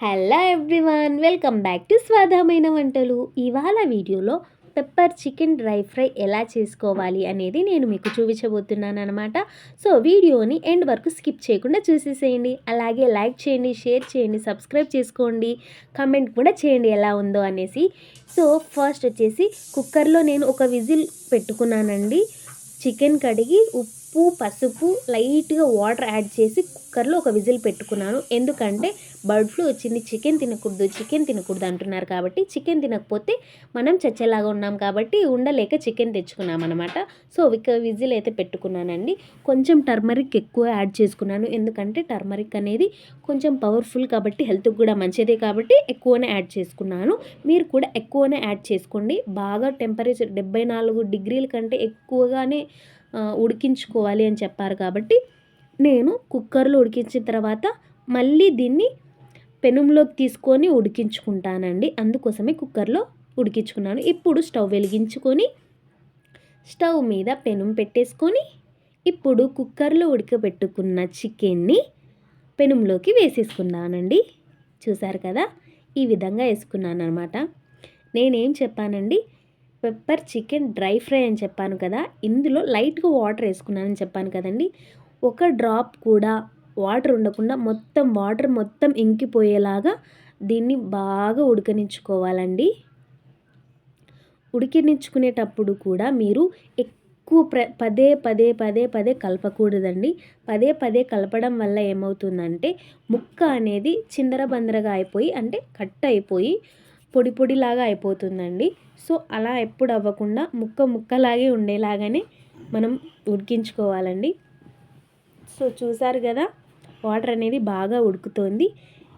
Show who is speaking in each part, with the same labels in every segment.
Speaker 1: Hello everyone welcome back to స్వాదమైన వంటలు ఇవాళ వీడియోలో పెప్పర్ చికెన్ డ్రై ఫ్రై ఎలా చేసుకోవాలి అనేది నేను మీకు చూపించబోతున్నాను అనమాట సో వీడియోని ఎండ్ వరకు స్కిప్ చేయకుండా చూసేసేయండి. అలాగే లైక్ చేయండి షేర్ చేయండి సబ్స్క్రైబ్ చేసుకోండి కమెంట్ కూడా చేయండి ఎలా ఉందో అనేసి. సో ఫస్ట్ వచ్చేసి కుక్కర్లో నేను ఒక విజిల్ పెట్టుకున్నానండి. చికెన్ కడిగి ఉప్పు ఉప్పు పసుపు లైట్గా వాటర్ యాడ్ చేసి కుక్కర్లో ఒక విజిల్ పెట్టుకున్నాను. ఎందుకంటే బర్డ్ ఫ్లూ వచ్చింది చికెన్ తినకూడదు చికెన్ తినకూడదు అంటున్నారు కాబట్టి చికెన్ తినకపోతే మనం చచ్చేలాగా ఉన్నాం కాబట్టి ఉండలేక చికెన్ తెచ్చుకున్నాం అనమాట సో ఒక విజిల్ అయితే పెట్టుకున్నానండి. కొంచెం టర్మరిక్ ఎక్కువ యాడ్ చేసుకున్నాను. ఎందుకంటే టర్మరిక్ అనేది కొంచెం పవర్ఫుల్ కాబట్టి హెల్త్కి కూడా మంచిదే కాబట్టి ఎక్కువనే యాడ్ చేసుకున్నాను. మీరు కూడా ఎక్కువనే యాడ్ చేసుకోండి. బాగా టెంపరేచర్ డెబ్బై నాలుగు డిగ్రీల కంటే ఎక్కువగానే ఉడికించుకోవాలి అని చెప్పారు కాబట్టి నేను కుక్కర్లో ఉడికించిన తర్వాత మళ్ళీ దీన్ని పెనంలోకి తీసుకొని ఉడికించుకుంటానండి. అందుకోసమే కుక్కర్లో ఉడికించుకున్నాను. ఇప్పుడు స్టవ్ వెలిగించుకొని స్టవ్ మీద పెనం పెట్టేసుకొని ఇప్పుడు కుక్కర్లో ఉడకబెట్టుకున్న చికెన్ని పెనంలోకి వేసేసుకున్నానండి. చూసారు కదా? ఈ విధంగా వేసుకున్నాను అనమాట నేనేం చెప్పానండి? పెప్పర్ చికెన్ డ్రై ఫ్రై అని చెప్పాను కదా ఇందులో లైట్గా వాటర్ వేసుకున్నానని చెప్పాను కదండి. ఒక డ్రాప్ కూడా వాటర్ ఉండకుండా మొత్తం వాటర్ మొత్తం ఇంకిపోయేలాగా దీన్ని బాగా ఉడకనించుకోవాలండి ఉడికినించుకునేటప్పుడు కూడా మీరు ఎక్కువ ప్ర పదే పదే పదే పదే కలపకూడదండి. పదే పదే కలపడం వల్ల ఏమవుతుందంటే ముక్క అనేది చిందరబందరగా అయిపోయి అంటే కట్ అయిపోయి పొడి పొడిలాగా అయిపోతుందండి. సో అలా ఎప్పుడు అవ్వకుండా ముక్క ముక్కలాగే ఉండేలాగానే మనం ఉడికించుకోవాలండి. సో చూసారు కదా వాటర్ అనేది బాగా ఉడుకుతోంది.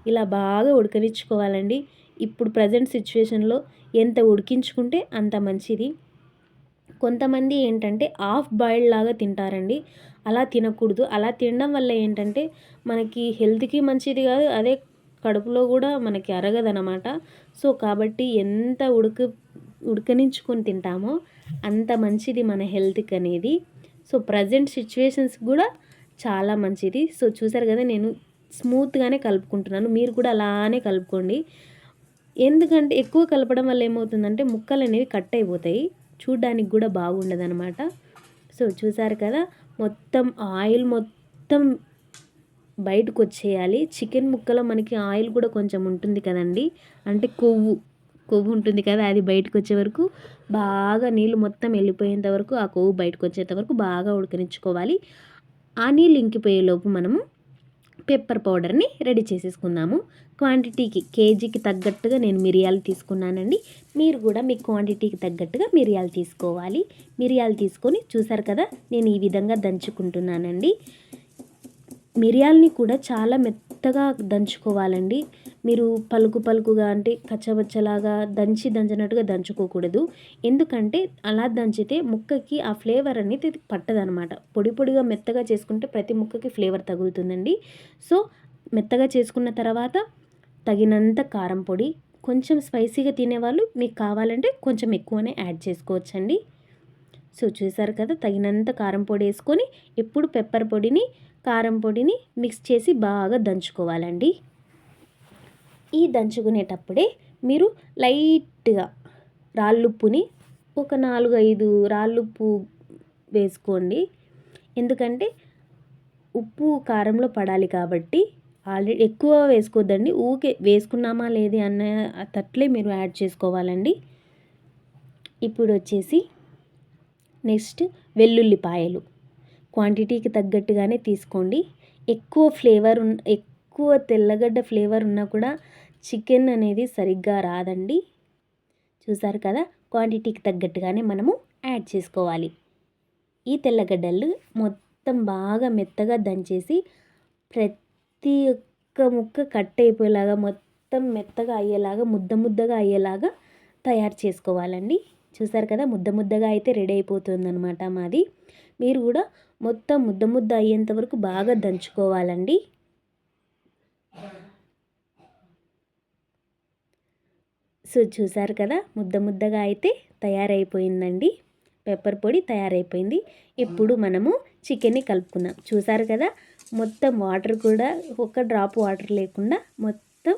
Speaker 1: ఇలా బాగా ఉడకనిచ్చుకోవాలండి. ఇప్పుడు ప్రజెంట్ సిచ్యువేషన్లో ఎంత ఉడికించుకుంటే అంత మంచిది. కొంతమంది ఏంటంటే హాఫ్ బాయిల్డ్ లాగా తింటారండి. అలా తినకూడదు. అలా తినడం వల్ల ఏంటంటే మనకి హెల్త్కి మంచిది కాదు. అదే కడుపులో కూడా మనకి అరగదనమాట సో కాబట్టి ఎంత ఉడక ఉడకనించుకొని తింటామో అంత మంచిది మన హెల్త్కి అనేది. సో ప్రజెంట్ సిచ్యువేషన్స్ కూడా చాలా మంచిది. సో చూసారు కదా నేను స్మూత్గానే కలుపుకుంటున్నాను. మీరు కూడా అలానే కలుపుకోండి. ఎందుకంటే ఎక్కువ కలపడం వల్ల ఏమవుతుందంటే ముక్కలు అనేవి కట్ అయిపోతాయి. చూడ్డానికి కూడా బాగుండదు అనమాట సో చూసారు కదా మొత్తం ఆయిల్ మొత్తం బయటకు వచ్చేయాలి చికెన్ ముక్కలో మనకి ఆయిల్ కూడా కొంచెం ఉంటుంది కదండి. అంటే కొవ్వు కొవ్వు ఉంటుంది కదా అది బయటకు వచ్చే వరకు బాగా నీళ్ళు మొత్తం వెళ్ళిపోయేంత వరకు ఆ కొవ్వు బయటకు వచ్చేంత వరకు బాగా ఉడకనిచ్చుకోవాలి. ఆ నీళ్ళు ఇంకిపోయేలోపు మనము పెప్పర్ పౌడర్ని రెడీ చేసేసుకుందాము. క్వాంటిటీకి కేజీకి తగ్గట్టుగా నేను మిరియాలు తీసుకున్నానండి. మీరు కూడా మీ క్వాంటిటీకి తగ్గట్టుగా మిరియాలు తీసుకోవాలి. మిరియాలు తీసుకొని చూసారు కదా నేను ఈ విధంగా దంచుకుంటున్నానండి. మిరియాలని కూడా చాలా మెత్తగా దంచుకోవాలండి. మీరు పలుకు పలుకుగా అంటే కచ్చబచ్చలాగా దంచి దంచినట్టుగా దంచుకోకూడదు. ఎందుకంటే అలా దంచితే ముక్కకి ఆ ఫ్లేవర్ అనేది పట్టదనమాట పొడి పొడిగా మెత్తగా చేసుకుంటే ప్రతి ముక్కకి ఫ్లేవర్ తగులుతుందండి. సో మెత్తగా చేసుకున్న తర్వాత తగినంత కారం పొడి కొంచెం స్పైసీగా తినేవాళ్ళు మీకు కావాలంటే కొంచెం ఎక్కువనే యాడ్ చేసుకోవచ్చండి. సో చూసారు కదా తగినంత కారం పొడి వేసుకొని ఇప్పుడు పెప్పర్ పొడిని కారం పొడిని మిక్స్ చేసి బాగా దంచుకోవాలండి. ఈ దంచుకునేటప్పుడే మీరు లైట్గా రాళ్ళుప్పుని ఒక నాలుగు ఐదు రాళ్ళుప్పు వేసుకోండి. ఎందుకంటే ఉప్పు కారంలో పడాలి కాబట్టి ఆల్రెడీ ఎక్కువ వేసుకోవద్దండి ఊకే వేసుకున్నామా లేదే అన్న తట్లే మీరు యాడ్ చేసుకోవాలండి. ఇప్పుడు వచ్చేసి నెక్స్ట్ వెల్లుల్లిపాయలు. క్వాంటిటీకి తగ్గట్టుగానే తీసుకోండి. ఎక్కువ ఫ్లేవర్ ఉన్న ఎక్కువ తెల్లగడ్డ ఫ్లేవర్ ఉన్నా కూడా చికెన్ అనేది సరిగ్గా రాదండి. చూసారు కదా? క్వాంటిటీకి తగ్గట్టుగానే మనము యాడ్ చేసుకోవాలి. ఈ తెల్లగడ్డలు మొత్తం బాగా మెత్తగా దంచేసి ప్రతి ఒక్క ముక్క కట్ అయిపోయేలాగా మొత్తం మెత్తగా అయ్యేలాగా ముద్ద ముద్దగా అయ్యేలాగా తయారు చేసుకోవాలండి. చూసారు కదా? ముద్ద ముద్దగా అయితే రెడీ అయిపోతుంది అనమాట మాది. మీరు కూడా మొత్తం ముద్ద ముద్ద అయ్యేంత వరకు బాగా దంచుకోవాలండి. సో చూసారు కదా ముద్ద ముద్దగా అయితే తయారైపోయిందండి. పెప్పర్ పొడి తయారైపోయింది. ఇప్పుడు మనము చికెన్ని కలుపుకుందాం. చూసారు కదా మొత్తం వాటర్ కూడా ఒక డ్రాప్ వాటర్ లేకుండా మొత్తం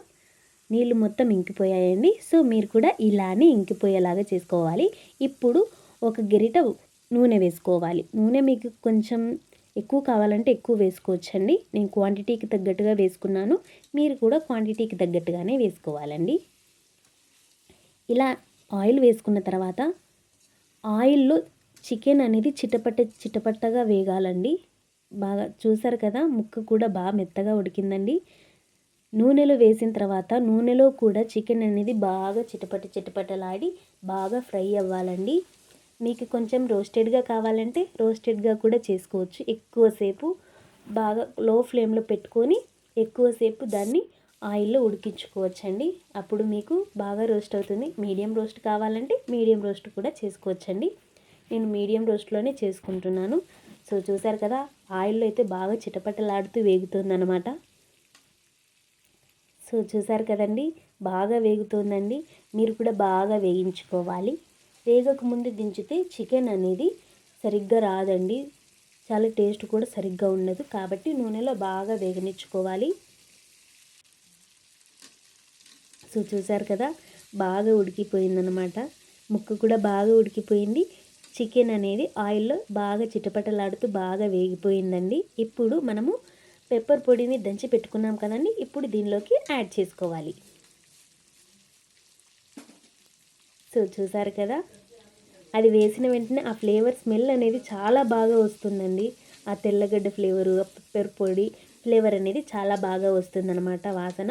Speaker 1: నీళ్ళు మొత్తం ఇంకిపోయాయండి. సో మీరు కూడా ఇలానే ఇంకిపోయేలాగా చేసుకోవాలి. ఇప్పుడు ఒక గరిట నూనె వేసుకోవాలి. నూనె మీకు కొంచెం ఎక్కువ కావాలంటే ఎక్కువ వేసుకోవచ్చండి. నేను క్వాంటిటీకి తగ్గట్టుగా వేసుకున్నాను. మీరు కూడా క్వాంటిటీకి తగ్గట్టుగానే వేసుకోవాలండి. ఇలా ఆయిల్ వేసుకున్న తర్వాత ఆయిల్లో చికెన్ అనేది చిటపట చిటపట్టగా వేగాలండి. బాగా చూసారు కదా ముక్క కూడా బాగా మెత్తగా ఉడికిందండి. నూనెలో వేసిన తర్వాత నూనెలో కూడా చికెన్ అనేది బాగా చిటపట చిటపటలాడి బాగా ఫ్రై అవ్వాలండి. మీకు కొంచెం రోస్టెడ్గా కావాలంటే రోస్టెడ్గా కూడా చేసుకోవచ్చు. ఎక్కువసేపు బాగా లో ఫ్లేమ్లో పెట్టుకొని ఎక్కువసేపు దాన్ని ఆయిల్లో ఉడికించుకోవచ్చండి. అప్పుడు మీకు బాగా రోస్ట్ అవుతుంది. మీడియం రోస్ట్ కావాలంటే మీడియం రోస్ట్ కూడా చేసుకోవచ్చండి. నేను మీడియం రోస్ట్లోనే చేసుకుంటున్నాను. సో చూసారు కదా ఆయిల్లో అయితే బాగా చిటపటలాడుతూ వేగుతుందన్నమాట. సో చూసారు కదండి బాగా వేగుతుందండి. మీరు కూడా బాగా వేయించుకోవాలి. వేగకముందు దించితే చికెన్ అనేది సరిగ్గా రాదండి. చాలా టేస్ట్ కూడా సరిగ్గా ఉండదు. కాబట్టి నూనెలో బాగా వేగనిచ్చుకోవాలి. సో చూసారు కదా బాగా ఉడికిపోయిందనమాట ముక్క కూడా బాగా ఉడికిపోయింది. చికెన్ అనేది ఆయిల్లో బాగా చిటపటలాడుతూ బాగా వేగిపోయిందండి. ఇప్పుడు మనము పెప్పర్ పొడిని దంచి పెట్టుకున్నాం కదండి. ఇప్పుడు దీనిలోకి యాడ్ చేసుకోవాలి. సో చూసారు కదా? అది వేసిన వెంటనే ఆ ఫ్లేవర్ స్మెల్ అనేది చాలా బాగా వస్తుందండి. ఆ తెల్లగడ్డ ఫ్లేవరు పెప్పర్ పొడి ఫ్లేవర్ అనేది చాలా బాగా వస్తుందన్నమాట వాసన.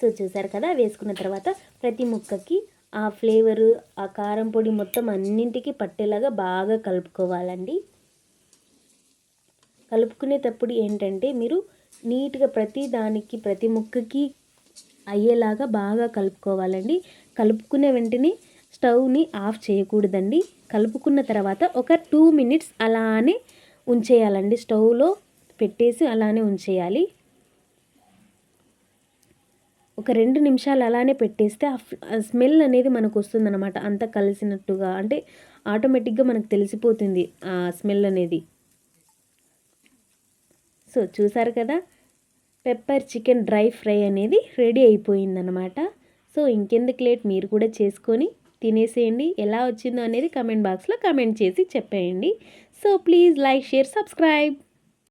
Speaker 1: సో చూసారు కదా? వేసుకున్న తర్వాత ప్రతి ముక్కకి ఆ ఫ్లేవరు ఆ కారం పొడి మొత్తం అన్నింటికి పట్టేలాగా బాగా కలుపుకోవాలండి. కలుపుకునేటప్పుడు ఏంటంటే మీరు నీట్గా ప్రతి దానికి ప్రతి ముక్కకి అయ్యేలాగా బాగా కలుపుకోవాలండి. కలుపుకునే వెంటనే స్టవ్ని ఆఫ్ చేయకూడదండి. కలుపుకున్న తర్వాత ఒక టూ మినిట్స్ అలానే ఉంచేయాలండి. స్టవ్లో పెట్టేసి అలానే ఉంచేయాలి. ఒక రెండు నిమిషాలు అలానే పెట్టేస్తే ఆ స్మెల్ అనేది మనకు వస్తుందన్నమాట. అంతా కలిసినట్టుగా అంటే ఆటోమేటిక్గా మనకు తెలిసిపోతుంది ఆ స్మెల్ అనేది. సో చూసారు కదా? పెప్పర్ చికెన్ డ్రై ఫ్రై అనేది రెడీ అయిపోయిందనమాట సో ఇంకెందుకు లేట్ మీరు కూడా చేసుకొని తినేసేయండి. ఎలా వచ్చిందో అనేది కమెంట్ బాక్స్లో కమెంట్ చేసి చెప్పేయండి. So please like share subscribe.